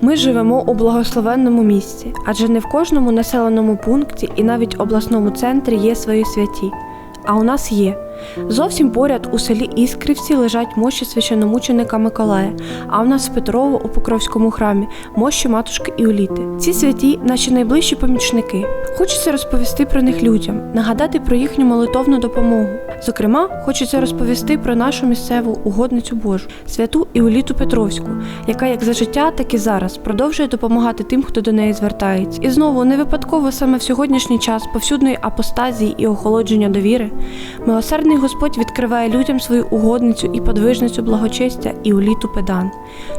Ми живемо у благословенному місці, адже не в кожному населеному пункті і навіть обласному центрі є свої святі. А у нас є. Зовсім поряд у селі Іскрівці лежать мощі священомученика Миколая, а в нас в Петрово у Покровському храмі мощі матушки Іоліти. Ці святі наші найближчі помічники. Хочеться розповісти про них людям, нагадати про їхню молитовну допомогу. Зокрема, хочеться розповісти про нашу місцеву угодницю Божу, святу Іоліту Петровську, яка як за життя, так і зараз продовжує допомагати тим, хто до неї звертається. І знову не випадково саме в сьогоднішній час повсюдної апостазії і охолодження довіри, милосердний Господь відкриває людям свою угодницю і подвижницю благочестя і уліту Педан.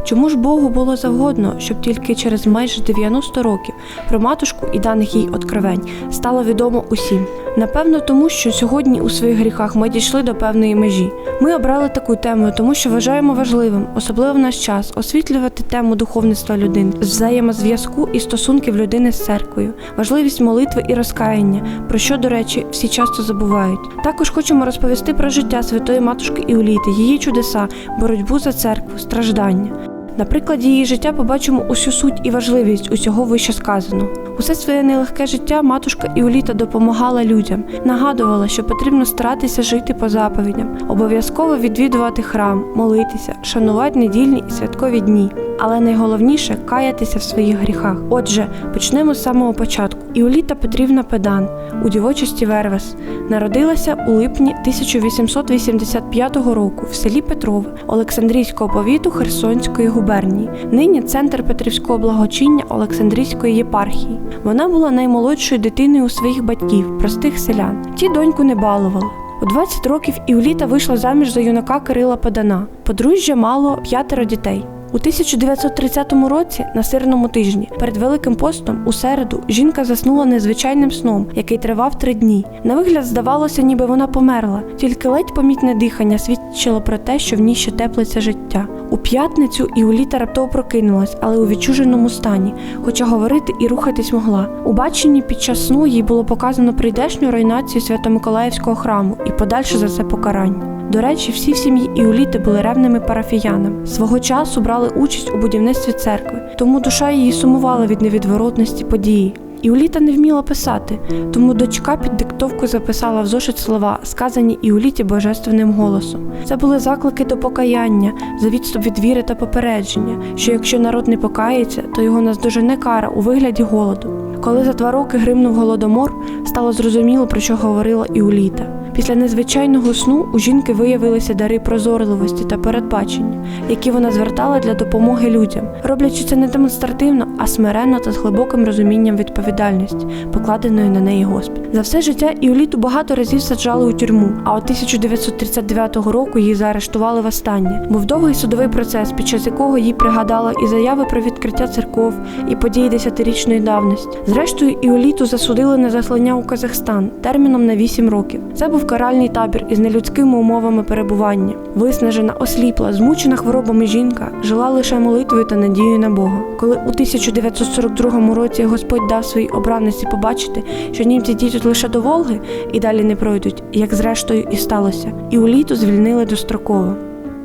Чому ж Богу було завгодно, щоб тільки через майже 90 років про матушку і даних їй откровень стало відомо усім? Напевно, тому що сьогодні у своїх гріхах ми дійшли до певної межі. Ми обрали таку тему, тому що вважаємо важливим, особливо в наш час, освітлювати тему духовництва людини, взаємозв'язку і стосунків людини з церквою, важливість молитви і розкаяння, про що, до речі, всі часто забувають. Також хочемо розповісти про життя святої матушки Іоліти, її чудеса, боротьбу за церкву, страждання. На прикладі її життя побачимо усю суть і важливість усього вище сказано. Усе своє нелегке життя матушка Іоліта допомагала людям, нагадувала, що потрібно старатися жити по заповідям, обов'язково відвідувати храм, молитися, шанувати недільні і святкові дні. Але найголовніше каятися в своїх гріхах. Отже, почнемо з самого початку. Іоліта Петрівна Педан у дівочості Вервес народилася у липні 1885 року в селі Петрове Олександрійського повіту Херсонської губернії, нині центр Петрівського благочиння Олександрійської єпархії. Вона була наймолодшою дитиною у своїх батьків, простих селян. Ті доньку не балували. У 20 років Іоліта вийшла заміж за юнака Кирила Педана. Подружжя мало п'ятеро дітей. У 1930 році на сирному тижні перед Великим постом у середу жінка заснула незвичайним сном, який тривав три дні. На вигляд здавалося, ніби вона померла, тільки ледь помітне дихання свідчило про те, що в ній ще теплиться життя. У п'ятницю Іоліта раптово прокинулась, але у відчуженому стані, хоча говорити і рухатись могла. У баченні під час сну їй було показано прийдешню руйнацію Свято-Миколаївського храму і подальше за це покарання. До речі, всі сім'ї Іоліти були ревними парафіянами. Свого часу брали участь у будівництві церкви, тому душа її сумувала від невідворотності події. Іоліта не вміла писати, тому дочка під диктовку записала в зошит слова, сказані Іоліті божественним голосом. Це були заклики до покаяння, за відступ від віри та попередження, що якщо народ не покається, то його наздожене кара у вигляді голоду. Коли за два роки гримнув голодомор, стало зрозуміло, про що говорила Іоліта. Після незвичайного сну у жінки виявилися дари прозорливості та передбачення, які вона звертала для допомоги людям, роблячи це не демонстративно, а смиренно та з глибоким розумінням відповідальності, покладеної на неї Господь. За все життя Іоліту багато разів саджали у тюрму, а от 1939 року її заарештували востаннє. Був довгий судовий процес, під час якого їй пригадала і заяви про відкриття церков, і події десятирічної давності. Зрештою, Іоліту засудили на заслання у Казахстан терміном на 8 років. Це був каральний табір із нелюдськими умовами перебування. Виснажена, осліпла, змучена хворобами жінка жила лише молитвою та надією на Бога. Коли у 1942 році Господь дав своїй обраниці побачити, що німці дійдуть лише до Волги і далі не пройдуть, як зрештою і сталося, і у літо звільнили достроково.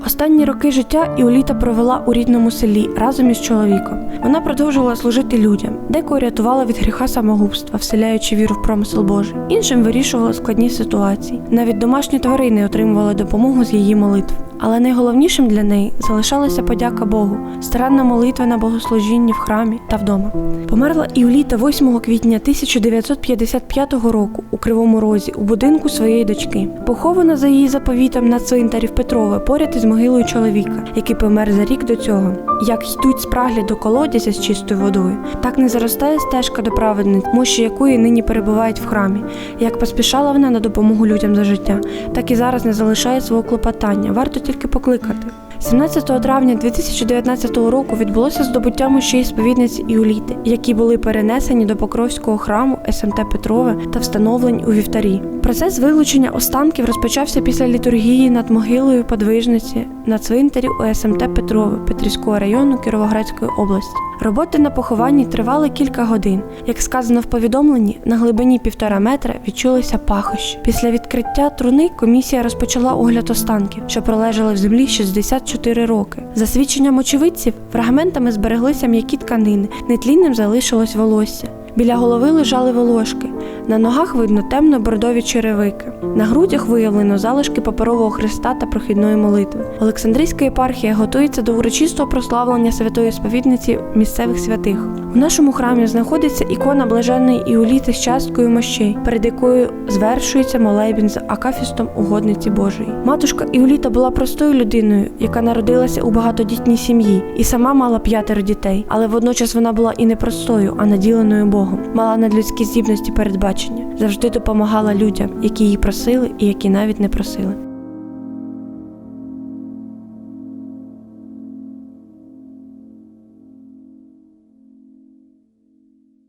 Останні роки життя Іоліта провела у рідному селі разом із чоловіком. Вона продовжувала служити людям, декого рятувала від гріха самогубства, вселяючи віру в промисел Божий. Іншим вирішувала складні ситуації. Навіть домашні тварини отримували допомогу з її молитв. Але найголовнішим для неї залишалася подяка Богу, старанна молитва на богослужінні в храмі та вдома. Померла Іоліта 8 квітня 1955 року у Кривому Розі у будинку своєї дочки. Похована за її заповітом на цвинтарі в Петрове поряд із могилою чоловіка, який помер за рік до цього. Як йдуть спраглі до колодязя з чистою водою, так не заростає стежка до праведниць, мощі якої нині перебувають в храмі. Як поспішала вона на допомогу людям за життя, так і зараз не залишає свого клопотання. Варто тільки покликати. 17 травня 2019 року відбулося здобуття мощей сповідниці Іоліти, які були перенесені до Покровського храму СМТ Петрове та встановлені у вівтарі. Процес вилучення останків розпочався після літургії над могилою подвижниці на цвинтарі у СМТ Петрове Петрівського району Кіровоградської області. Роботи на похованні тривали кілька годин. Як сказано в повідомленні, на глибині півтора метра відчулися пахощі. Після відкриття труни комісія розпочала огляд останків, що пролежали в землі 64 роки. За свідченням очевидців, фрагментами збереглися м'які тканини, нетлінним залишилось волосся. Біля голови лежали волошки. На ногах видно темно-бордові черевики. На грудях виявлено залишки паперового хреста та прохідної молитви. Олександрійська єпархія готується до урочистого прославлення святої сповідниці місцевих святих. У нашому храмі знаходиться ікона блаженної Іоліти з часткою мощей, перед якою звершується молебін з акафістом угодниці Божої. Матушка Іоліта була простою людиною, яка народилася у багатодітній сім'ї і сама мала п'ятеро дітей, але водночас вона була і не простою, а наділеною Богом, мала надлюдські здібності передбачення, завжди допомагала людям, які її просили і які навіть не просили.